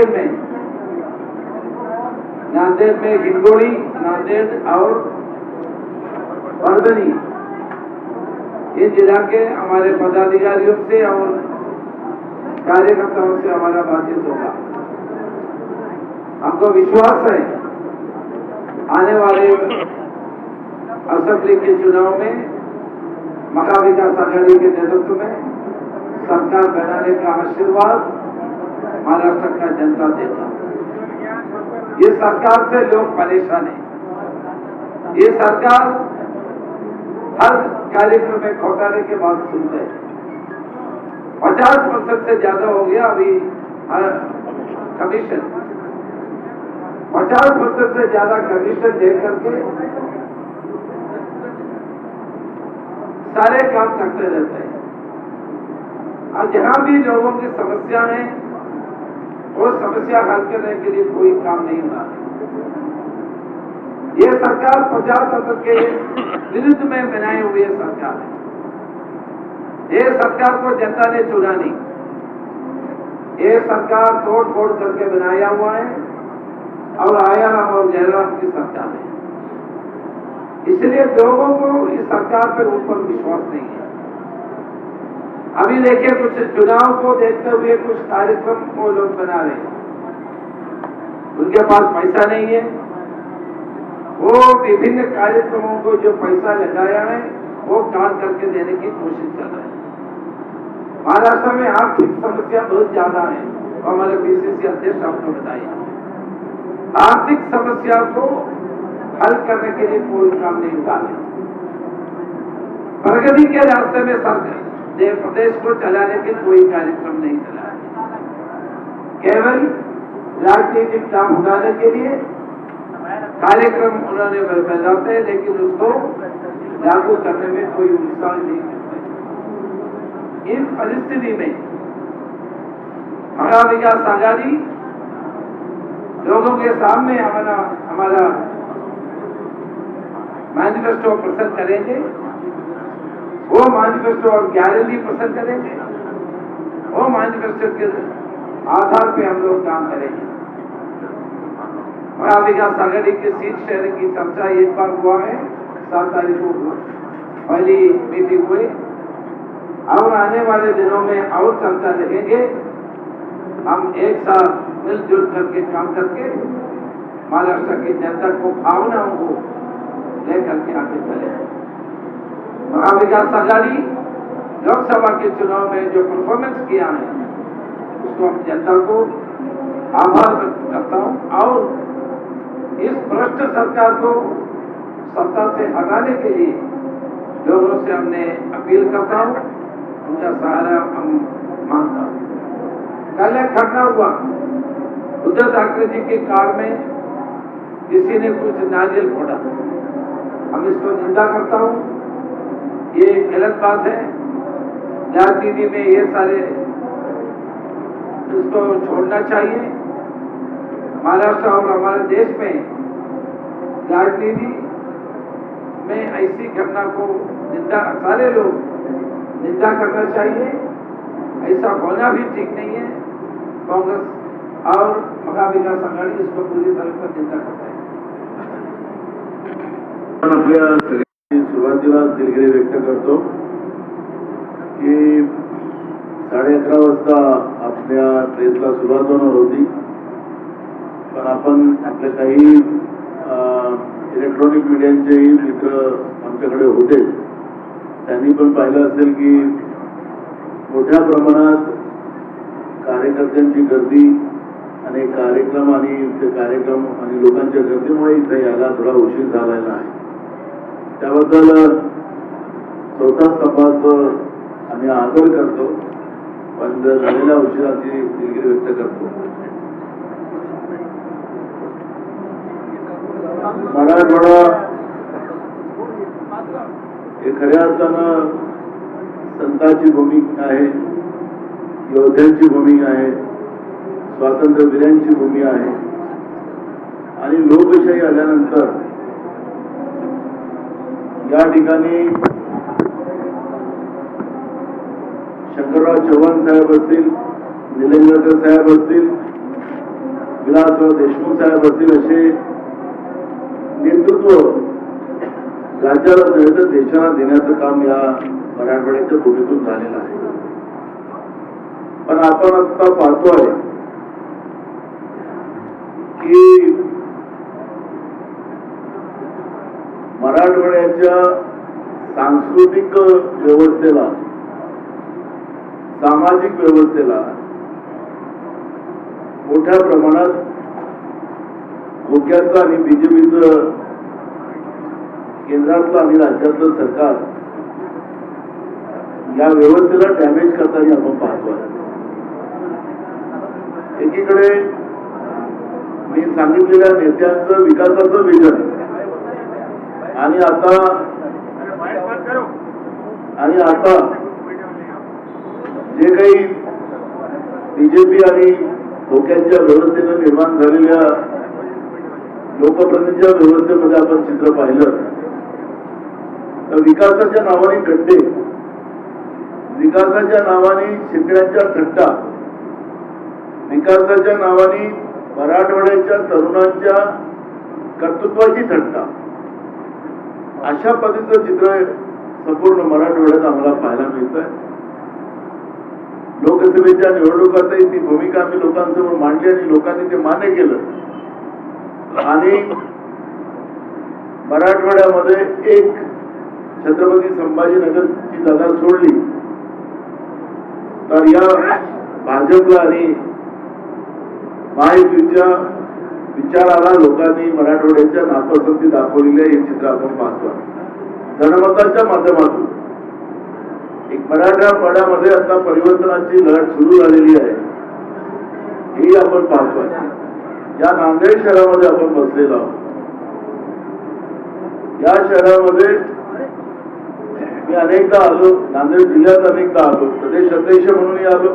नांदेड़ में। नांदेड़ में हिंगोली, नांदेड़ और परभनी इन जिला के हमारे पदाधिकारियों से और कार्यकर्ताओं से हमारा बातचीत होगा। हमको विश्वास है, आने वाले असेंबली के चुनाव में महा विकास आघाड़ी के नेतृत्व में, सरकार बनाने का आशीर्वाद महाराष्ट्र का जनता देगा ये सरकार से लोग परेशान है। ये सरकार हर कार्यक्रम में घोटाले के बाद सुनते हैं। पचास परसेंट से ज़्यादा हो गया अभी कमीशन पचास परसेंट से ज़्यादा कमीशन दे करके सारे काम करते रहते हैं। और जहाँ भी लोगों की समस्या है वो समस्या हल करने के लिए कोई काम नहीं हो रहा ये सरकार प्रजातंत्र के विरुद्ध में बनाई हुई सरकार है। ये सरकार को जनता ने चुना नहीं। ये सरकार तोड़ फोड़ करके बनाया हुआ है और आयाराम और जयराम की सरकार है। इसलिए लोगों को इस सरकार पर ऊपर विश्वास नहीं है। अभी देखिए कुछ चुनाव को देखते हुए कुछ कार्यक्रम को लोग बना रहे हैं। उनके पास पैसा नहीं है। वो विभिन्न कार्यक्रमों को जो पैसा लगाया है, वो काट करके देने की कोशिश कर रहे हैं। महाराष्ट्र में आर्थिक समस्या बहुत ज़्यादा है, और हमारे बीसीसी अध्यक्ष आपको बताइए आर्थिक समस्या को हल करने के लिए कोई काम नहीं उठा रहे प्रगति के रास्ते में सरकार दे- प्रदेश को चलाने के कोई कार्यक्रम नहीं चलाया केवल राजनीतिक लाभ उठाने के लिए कार्यक्रम उन्होंने ब- हैं, लेकिन उसको लागू करने में कोई उत्साह नहीं करते। इस परिस्थिति में महा विकास आघाड़ी लोगों के सामने हमारा हमारा मैनिफेस्टो प्रसन्न करेंगे। वो मैनिफेस्टो और गारंटी पसंद करेंगे? वो मैनिफेस्टो के आधार पे हम लोग काम करेंगे। महा विकास आघाड़ी की सीट शेयरिंग की चर्चा एक बार हुआ है, सात तारीख को पहली मीटिंग हुई। और आने वाले दिनों में और चर्चा रहेंगे। हम एक साथ मिलजुल करके काम करके महाराष्ट्र की जनता को भावनाओं को लेकर के आगे चले महाविकास आघाड़ी लोकसभा के चुनाव में जो परफॉर्मेंस किया है, उसको हम जनता को आभार व्यक्त करता हूँ और इस भ्रष्ट सरकार को सत्ता से हटाने के लिए लोगों से हमने अपील करता हूँ, उनका सहारा हम माँगता हूँ। कल एक घटना हुआ। उद्धव ठाकरे जी की कार में किसी ने कुछ नारियल फोड़ा। हम इसको निंदा करता हूँ। ये गलत बात है। राजनीति में ये सारे इसको छोड़ना चाहिए। महाराष्ट्र और हमारे देश में राजनीति में ऐसी घटना को निंदा, सारे लोग निंदा करना चाहिए। ऐसा होना भी ठीक नहीं है। कांग्रेस और महाविकास आघाड़ी इसको पूरी तरह से निंदा करता है। सुरुवातीला दिलगिरी व्यक्त करतो की साडे अकरा वाजता आपल्या ट्रेसला सुरुवात होणार होती. पण आपण आपल्या काही इलेक्ट्रॉनिक मीडियांचेही मित्र आमच्याकडे होते. त्यांनी पण पाहिलं असेल की मोठ्या प्रमाणात कार्यकर्त्यांची गर्दी आणि कार्यक्रम आणि ते कार्यक्रम आणि लोकांच्या गर्दीमुळे इथे यायला थोडा उशीर झालेला आहे. त्याबद्दल चौथा स्तंभाचं आम्ही आदर करतो पण झालेल्या उशिराची दिलगिरी व्यक्त करतो. मराठवाडा हे खऱ्या अर्थानं संतांची भूमिका आहे योद्ध्यांची भूमिका आहे स्वातंत्र्यवीरांची भूमी आहे. आणि लोकशाही आल्यानंतर या ठिकाणी शंकरराव चव्हाण साहेब असतील निलंगेकर साहेब असतील विलासराव देशमुख साहेब असतील असे नेतृत्व राज्याला नव्हे तर देशाला देण्याचं काम या मराठवाड्याच्या भूमीतून झालेलं आहे. पण आपण आता पाहतो आहे की मराठवाड्याच्या सांस्कृतिक व्यवस्थेला सामाजिक व्यवस्थेला मोठ्या प्रमाणात धोक्याचं आणि बीजेपीचं केंद्रातलं आणि राज्यातलं सरकार या व्यवस्थेला डॅमेज करताना आपण पाहतो एकीकडे मी सांगितलेल्या नेत्यांचं विकासाचं विजन आणि आता आणि आता जे काही बीजेपी आणि धोक्यांच्या व्यवस्थेनं निर्माण झालेल्या लोकप्रतिनिधीच्या व्यवस्थेमध्ये आपण चित्र पाहिलं. तर विकासाच्या नावाने खड्डे विकासाच्या नावाने शिंकण्याच्या थट्टा विकासाच्या नावाने मराठवाड्याच्या तरुणांच्या कर्तृत्वाची थट्टा. अशा पद्धतीचं चित्र संपूर्ण मराठवाड्यात आम्हाला पाहायला मिळत आहे लोकसभेच्या निवडणुकातही ती भूमिका आम्ही लोकांसमोर मांडली आणि लोकांनी ते मान्य केलं. आणि मराठवाड्यामध्ये एक छत्रपती संभाजीनगरची जागा सोडली. तर या भाजपला आणि महायुतीच्या विचाराला लोकांनी मराठवाड्याच्या नापसंती दाखवलेली आहे हे चित्र आपण पाहतो. जनमताच्या माध्यमातून. एक मराठवाड्यामध्ये आता परिवर्तनाची लढ सुरू झालेली आहे. हे आपण पाहतो या नांदेड शहरामध्ये आपण बसलेलो आहोत. या शहरामध्ये मी अनेकदा आलो. नांदेड जिल्ह्यात अनेकदा आलो. प्रदेश अध्यक्ष म्हणूनही आलो.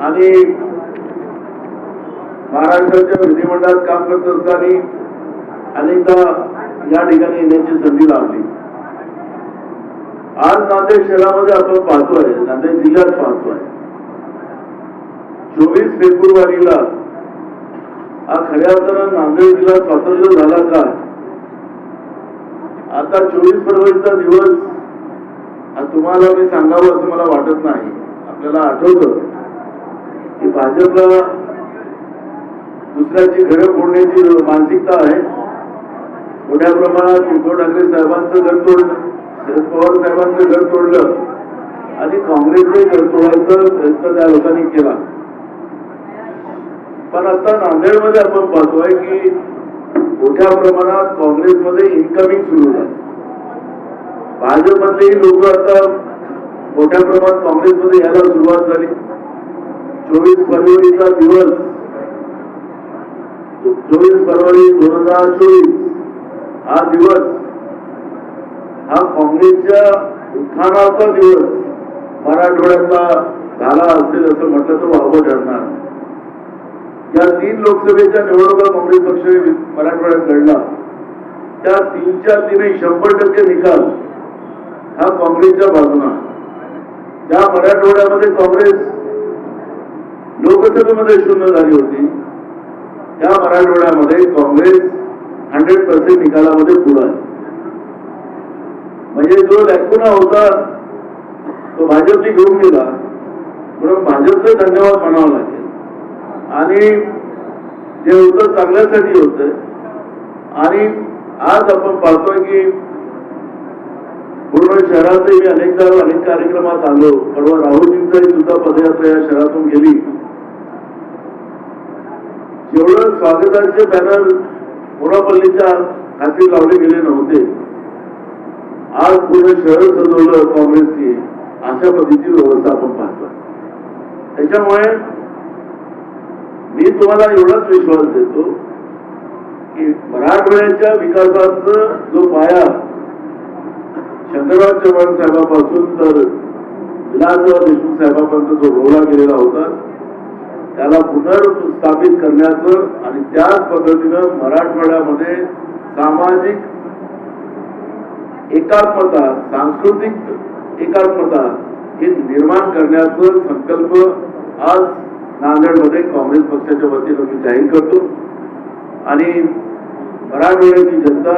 आणि महाराष्ट्राच्या विधिमंडळात काम करत असताना अनेकदा या ठिकाणी येण्याची संधी लाभली. आज नांदेड शहरामध्ये आपण पाहतोय नांदेड जिल्ह्यात पाहतोय. चोवीस फेब्रुवारीला हा खऱ्या अर्थानं नांदेड जिल्हा स्वातंत्र्य झाला का? आता चोवीस फरवरीचा दिवस तुम्हाला मी सांगावं असं मला वाटत नाही. आपल्याला आठवतं की भाजपला दुसऱ्याची घरं फोडण्याची मानसिकता आहे. मोठ्या प्रमाणात उद्धव ठाकरे साहेबांचं घर तोडलं. शरद पवार साहेबांचं घर तोडलं. आणि काँग्रेसचे घर तोडायचा प्रयत्न त्या लोकांनी केला. पण आता नांदेडमध्ये आपण पाहतोय की मोठ्या प्रमाणात काँग्रेसमध्ये इन्कमिंग सुरू झालं. भाजपमधलेही लोक आता मोठ्या प्रमाणात काँग्रेसमध्ये यायला सुरुवात झाली. चोवीस फरवरीचा दिवस चोवीस फरवरी दोन हजार चोवीस हा दिवस हा काँग्रेसच्या उत्थानाचा दिवस मराठवाड्यातला झाला असेल असं म्हटलं तर वावं ठरणार. या तीन लोकसभेच्या निवडणुका काँग्रेस पक्ष मराठवाड्यात लढला त्या तीनच्या तीनही शंभर टक्के निकाल हा काँग्रेसच्या बाजूना. ज्या मराठवाड्यामध्ये काँग्रेस लोकसभेमध्ये शून्य झाली होती त्या मराठवाड्यामध्ये काँग्रेस हंड्रेड पर्सेंट निकालामध्ये पुढं आहे. म्हणजे जो लॅकुना होता तो भाजपने घेऊन गेला म्हणून भाजपचे धन्यवाद म्हणावं लागेल. आणि जे होतं चांगल्यासाठी होतं. आणि आज आपण पाहतोय की पूर्ण शहरातही मी अनेकदा अनेक कार्यक्रमात आलो. परवा राहुलजींचाही सुद्धा पदयात्रा या शहरातून गेली. जेवढं स्वागताचे बॅनर मोरापल्लीच्या हाती लावले गेले नव्हते. आज पूर्ण शहर सजवलं काँग्रेसची अशा पद्धतीची व्यवस्था आपण पाहतो. त्याच्यामुळे मी तुम्हाला एवढाच विश्वास देतो की मराठवाड्याच्या विकासाचा जो पाया शंकरराव चव्हाण साहेबापासून तर विलासराव देशमुख साहेबापर्यंत जो रोवला गेलेला होता त्याला पुनर्स्थापित करण्याचं आणि त्याच पद्धतीनं मराठवाड्यामध्ये सामाजिक एकात्मता सांस्कृतिक एकात्मता हे निर्माण करण्याचं संकल्प आज नांदेडमध्ये काँग्रेस पक्षाच्या वतीनं मी जाहीर करतो. आणि मराठवाड्याची जनता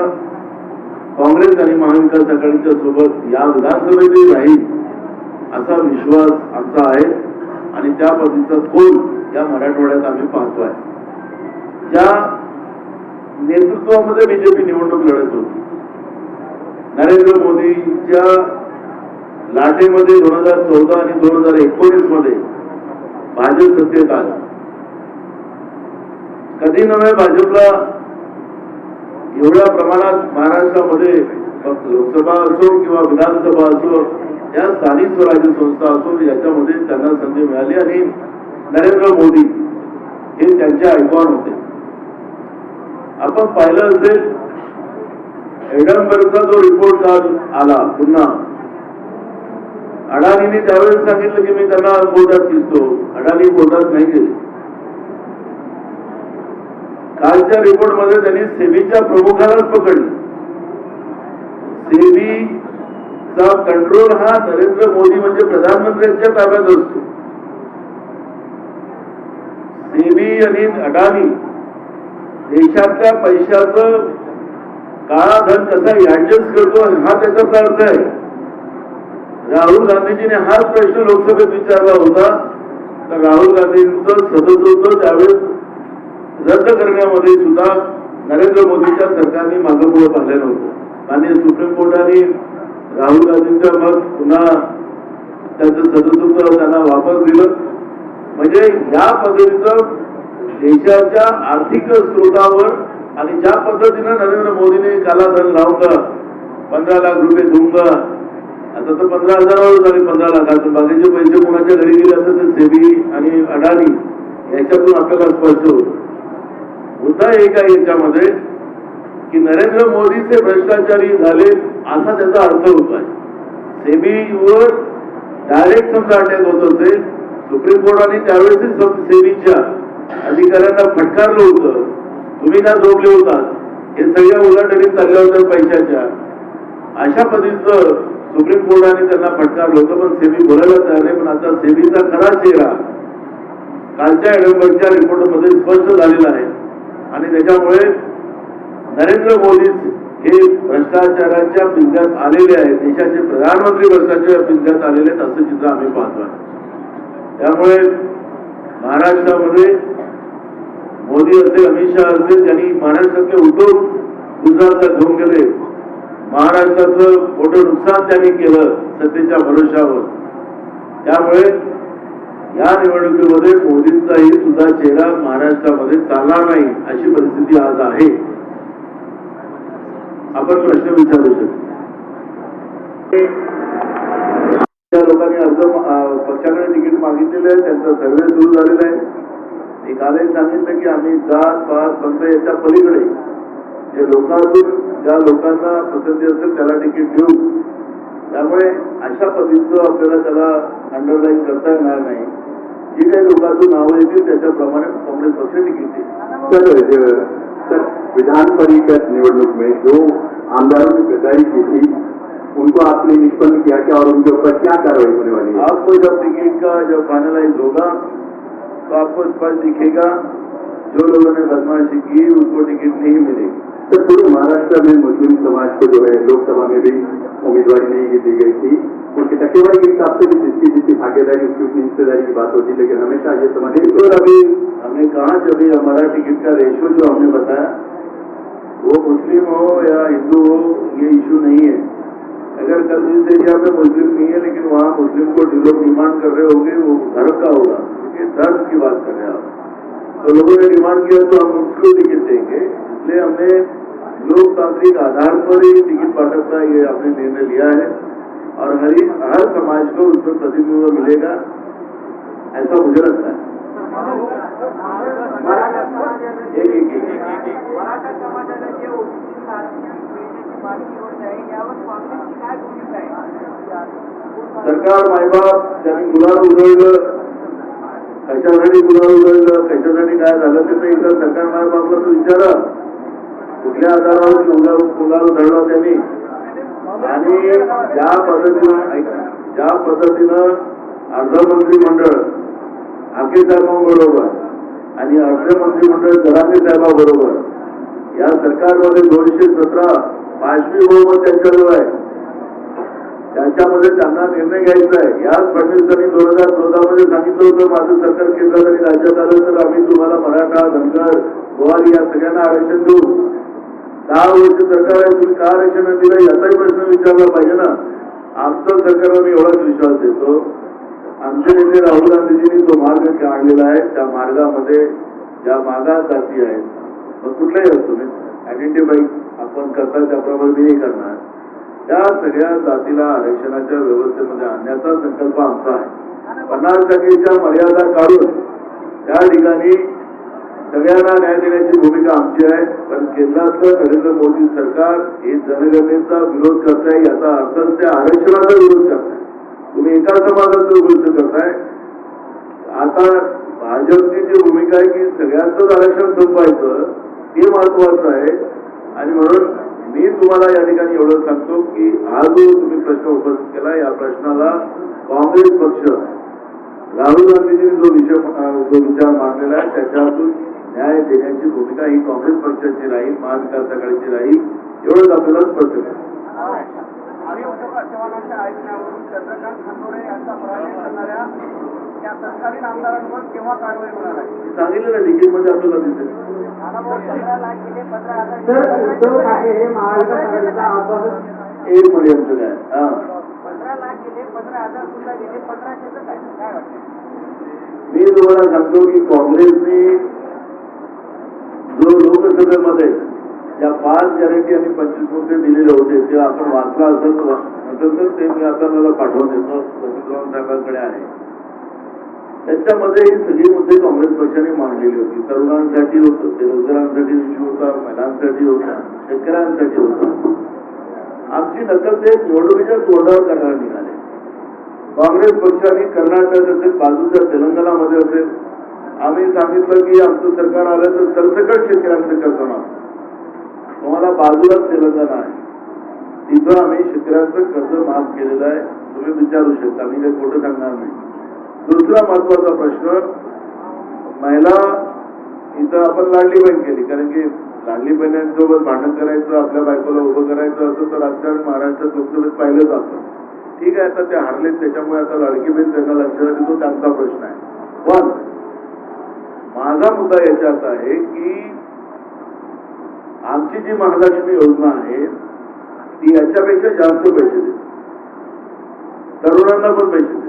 काँग्रेस आणि महाविकास आघाडीच्या सोबत या विधानसभेतही राहील असा विश्वास आमचा आहे. आणि त्या पद्धतीचा कोण या मराठवाड्यात आम्ही पाहतोय ज्या नेतृत्वामध्ये बीजेपी निवडणूक लढत होती. नरेंद्र मोदीच्या लाटेमध्ये दोन हजार चौदा आणि दोन हजार एकोणीसमध्ये भाजप सत्तेत आला. कधी नव्हे भाजपला एवढ्या प्रमाणात महाराष्ट्रामध्ये लोकसभा असो किंवा विधानसभा असो या स्थानिक स्वराज्य संस्था असो याच्यामध्ये त्यांना संधी मिळाली आणि नरेंद्र मोदी हे त्यांचे आयकॉन होते. आपण पाहिलं असेल एडनबर्गचा जो रिपोर्ट काल आला पुन्हा. अडाणीने त्यावेळेस सांगितलं की मी त्यांना कोर्टात दिसतो. अडाणी कोर्टात नाही गेले. कालच्या रिपोर्टमध्ये त्यांनी सेबीच्या प्रमुखालाच पकडले. सेबीचा कंट्रोल हा नरेंद्र मोदी म्हणजे प्रधानमंत्र्यांच्या ताब्यात असतो. मोदी आणि अडाणी देशातल्या पैशाचं काळा धन कसा ऍडजस्ट करतो हा त्याचाच अर्थ आहे. राहुल गांधीजीने हाच प्रश्न लोकसभेत विचारला होता. तर राहुल गांधींचं सदस्यत्व त्यावेळेस रद्द करण्यामध्ये सुद्धा नरेंद्र मोदीच्या सरकारने मागं पुढे पाहिलं नव्हतं आणि सुप्रीम कोर्टाने राहुल गांधींचा मग पुन्हा त्यांचं सदस्यत्व त्यांना वापस दिलं. म्हणजे या पद्धतीचं देशाच्या आर्थिक स्रोतावर आणि ज्या पद्धतीनं नरेंद्र मोदीने कालाधन लावलं पंधरा लाख रुपये धुंग आता तर पंधरा हजारावर झाले पंधरा लाखातून बाकीचे पैसे कोणाच्या घरी गेले असतात ते सेबी आणि अडाणी याच्यातून आपल्याला स्पष्ट होतं. मुद्दा एक आहे याच्यामध्ये की नरेंद्र मोदीचे भ्रष्टाचारी झाले असा त्याचा अर्थ होत आहे. सेबीवर डायरेक्ट समजा अटॅक होत. असेल सुप्रीम कोर्टाने त्यावेळेस सेबीच्या अधिकाऱ्यांना फटकारलं होतं. तुम्ही का झोपले होता. हे सगळ्या उलाढाली चालल्या होत्या पैशाच्या. अशा पद्धतीचं सुप्रीम कोर्टाने त्यांना फटकारलं होतं पण सेबी बोलायला तयार नाही पण आता सेबीचा खरा चेहरा कालच्या एडमबर्गच्या रिपोर्टमध्ये स्पष्ट झालेला आहे. आणि त्याच्यामुळे नरेंद्र मोदी हे भ्रष्टाचाराच्या पिंजात आलेले आहेत. देशाचे प्रधानमंत्री भ्रष्टाचार पिंजात आलेले आहेत असं चित्र आम्ही पाहतो त्यामुळे महाराष्ट्रामध्ये मोदी असेल अमित शहा असेल त्यांनी महाराष्ट्रातले उद्योग गुजरातला घेऊन गेले. महाराष्ट्राचं मोठं नुकसान त्यांनी केलं सत्तेच्या भरोशावर त्यामुळे या निवडणुकीमध्ये मोदींचाही सुद्धा चेहरा महाराष्ट्रामध्ये चालणार नाही अशी परिस्थिती आज आहे. आपण प्रश्न विचारू शकतो. ज्या लोकांनी अर्ज पक्षाकडे तिकीट मागितलेलं आहे त्यांचा सर्वे सुरू झालेला आहे. मी कालही सांगितलं की आम्ही जात पात पंथ याच्या पलीकडे जे लोकांतून ज्या लोकांना पसंती असेल त्याला तिकीट देऊ. त्यामुळे अशा पद्धतीचं आपल्याला त्याला अंडरलाईन करता येणार नाही. जी काही लोकांतून नावं येतील त्याच्याप्रमाणे काँग्रेस पक्ष तिकीट देईल. विधान परिषद निवडणूक में जो आमदारों ने गद्दारी की थी उनको आपने निष्पन्न किया क्या और उनके ऊपर क्या कार्रवाई होने वाली है? आपको जब टिकट का जब फाइनलाइज होगा तो आपको स्पष्ट दिखेगा जो लोगों ने बदमाशी की उनको टिकट नहीं मिलेगी। सर पूरे महाराष्ट्र में मुस्लिम समाज को जो है लोकसभा में भी उम्मीदवारी नहीं दी गई थी। उनकी टक्केवारी के हिसाब से भी जिसकी जिसकी भागीदारी उसकी उतनी हिस्सेदारी की बात होती लेकिन हमेशा ये समझ बिल्कुल अभी हमने कहा जब ये हमारा टिकट का रेशो जो हमने बताया वो मुस्लिम हो या हिंदू हो ये इशू नहीं है। अगर कल जिस एरिया में मुस्लिम नहीं है, लेकिन वहाँ मुस्लिम को लोग डिमांड कर रहे होंगे, वो धर्म का होगा। क्योंकि धर्म की बात कर रहे हैं आप। तो लोगों ने डिमांड किया तो हम उसको टिकट देंगे। इसलिए हमने लोकतांत्रिक आधार पर ही टिकट बांटप का ये आपने निर्णय लिया है। और हर हर समाज को उसमें प्रतिनिधित्व मिलेगा, ऐसा मुझे लगता है। एक एक एक एक। सरकार मायबाप त्यांनी गुलाल उधळलं कशासाठी गुलाल उधळलं कशासाठी काय झालं ते तर एकदा सरकार मायबापला तू विचारा कुठल्या आधारावर गुलाल गुलाल उधळला त्यांनी? आणि ज्या पद्धतीनं ज्या पद्धतीनं अर्ध मंत्रिमंडळ आके साहेबांबरोबर आणि अर्थमंत्रिमंडळ जरांगे साहेबांबरोबर या सरकारमध्ये दोनशे सतरा पाचवी बहुमत त्यांच्याजवळ आहे. त्यांच्यामध्ये त्यांना निर्णय घ्यायचा आहे. याच फडणवीसांनी दोन हजार चौदा मध्ये सांगितलं होतं. माझं सरकार केंद्रात आणि राज्यात आलं तर आम्ही तुम्हाला मराठा धनगर गोवारी या सगळ्यांना आरक्षण देऊ. दहा वर्ष सरकार आहे. तुम्ही का आरक्षण दिलं? याचाही प्रश्न विचारला पाहिजे ना. आमचं सरकारला मी एवढाच विश्वास देतो. आमचे नेते राहुल गांधीजींनी जो मार्ग काढलेला आहे त्या मार्गामध्ये ज्या मागास जाती आहेत मग कुठलाही असतो मी आयडेंटिफाई आपण करता त्याप्रमाणे मी करणार. त्या सगळ्या जातीला आरक्षणाच्या व्यवस्थेमध्ये आणण्याचा संकल्प आमचा आहे. पन्नास टक्केच्या मर्यादा काढून त्या ठिकाणी सगळ्यांना न्याय देण्याची भूमिका आमची आहे. पण केंद्रातलं नरेंद्र मोदी सरकार हे जनगणनेचा विरोध करताय याचा अर्थ ते आरक्षणाचा विरोध करताय. तुम्ही एका समाजाचा विरोध करताय. आता भाजपची जी भूमिका आहे की सगळ्यांचंच आरक्षण संपवायचं हे महत्वाचं आहे. आणि म्हणून मी तुम्हाला या ठिकाणी एवढं सांगतो की हा जो तुम्ही प्रश्न उपस्थित केला या प्रश्नाला काँग्रेस पक्ष राहुल गांधींनी जो विषय जो विचार मांडलेला आहे त्याच्यातून न्याय देण्याची भूमिका ही काँग्रेस पक्षाची राहील महाविकास आघाडीची राहील एवढंच आपल्याला स्पष्ट करेल. तत्कालीन आमदारांवर केव्हा कारवाई होणार आहे? सांगितलं ना मध्ये आपल्याला दिसेल एक पर्यंत काय? हा. पंधरा लाख गेले पंधरा हज़ार सुद्धा गेले पंधराशेच काय? काय वाटतं? मी तुम्हाला सांगतो की काँग्रेसने जो लोकसभेमध्ये ज्या पाच गॅरंटी आणि पंचवीस मुद्दे दिलेले होते ते आपण वाचला असेल तर नसेल तर ते मी आपल्याला पाठवून देतो. वसंतराव साहेबांकडे आहे. त्याच्यामध्ये ही सगळी मुद्दे काँग्रेस पक्षाने मांडलेली होती. तरुणांसाठी होतं बेरोजगारांसाठी इश्यू होता महिलांसाठी होता शेतकऱ्यांसाठी होता. आमची नकल ते निवडणुकीच्या तोंडावर करणार निघाले. काँग्रेस पक्षाने कर्नाटक असेल बाजूच्या तेलंगणामध्ये असेल आम्ही सांगितलं की आमचं सरकार आलं तर सरसकट शेतकऱ्यांचं कर्ज माफ. तुम्हाला बाजूलाच तेलंगणा आहे. तिथं आम्ही शेतकऱ्यांचं कर्ज माफ केलेलं आहे. तुम्ही विचारू शकता मी काही खोटं सांगणार नाही. दुसरा महत्त्वाचा प्रश्न महिला इथं आपण लाडली बहीण केली. कारण की लाडली बहिणींसोबत भांडण करायचं आपल्या बायकोला उभं करायचं असं तर राजकारण महाराष्ट्रात लोकसभेत पाहिलं जातं ठीक आहे आता ते हारलेत त्याच्यामुळे आता लाडकी बहीण त्यांना लक्षात येतो त्यांचा प्रश्न आहे. पण माझा मुद्दा याच्यात आहे की आमची जी महालक्ष्मी योजना आहे ती याच्यापेक्षा जास्त पैसे देते. तरुणांना पण पैसे देते.